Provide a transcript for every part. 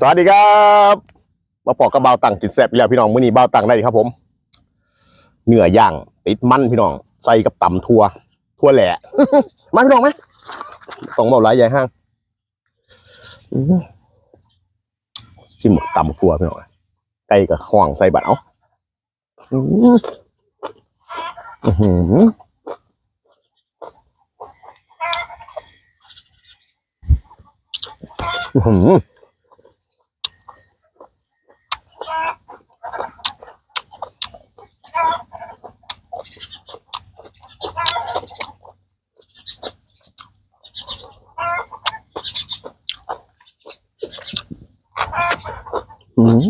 สวัสดีครับมาปอกกระเบาตังกินแซ่บแล้วพี่น้องมื้อนี้เบาตังได้ครับผมเนื้อย่างติดมันพี่น้องใส่กับตำทัวทัวแหล่มาพี่น้องไหมต้องเบาหลายใหญ่ห้างชิมหมกตำทัวพี่น้องไก่กับห่วงใส่บัตรเอาอื้ออื้อหือ อืม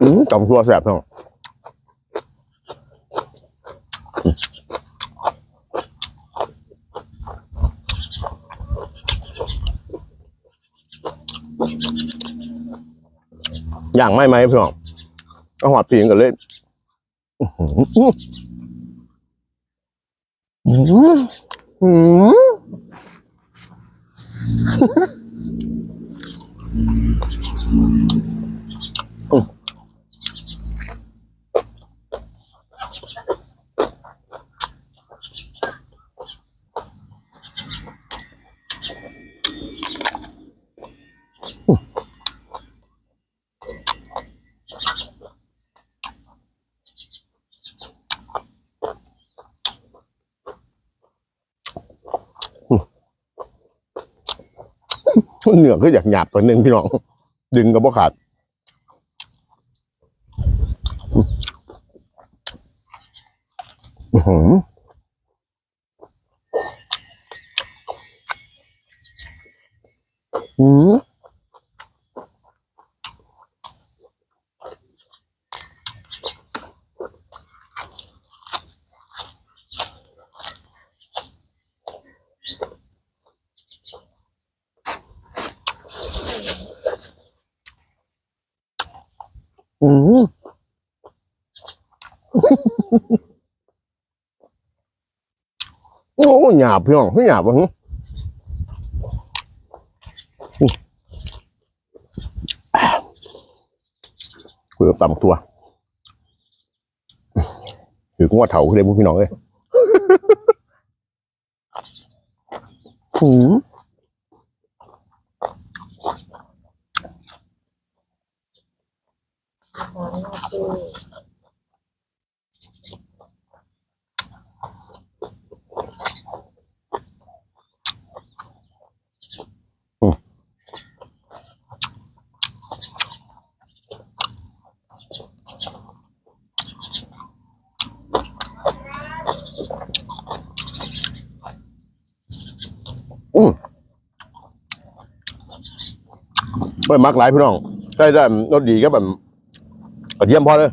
อืมจอมทัวแสบเนาะอย่างไม่ไหมพี่น้อง เอาหัวปีนกันเลยอื้อหืออื้อหืออื้อหืออืม เหนือก็อยากหยาบตัวหนึ่งพี่น้อง ดึงกับบ่ขาดหืมอืม อืมโอ้หยาบพี่น้องหยาบวะหึคุยกับต่ำตัวถือกงว่าเถาคือเลยพวกพี่น้องเลยหืม เปิดมักหลายพี่น้องใช่ได้รสดีก็แบบ အကြံပါတယ်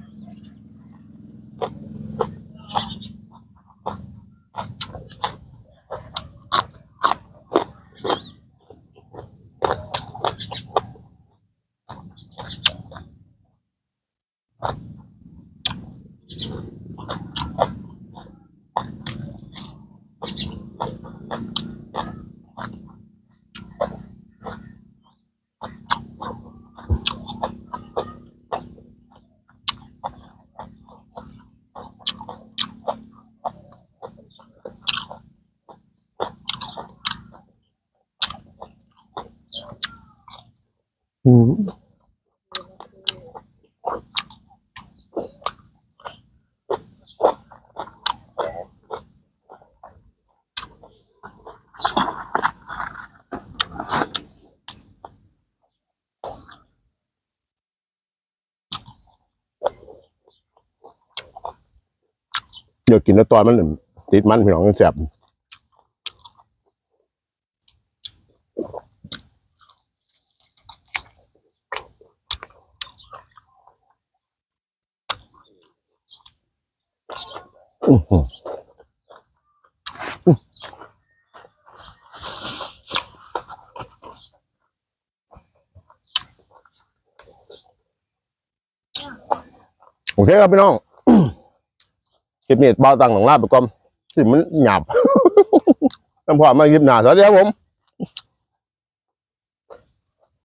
อเลยอืมเดี๋ยวกินแล้วตอนมันติดมันพี่น้องแสบอื้อหือ โอเคครับพี่น้องคลิปนี้เบาตังของลาบไปก่อนที่มันหยาบน้ำพอมาคลิปหนาสวัสดีครับผม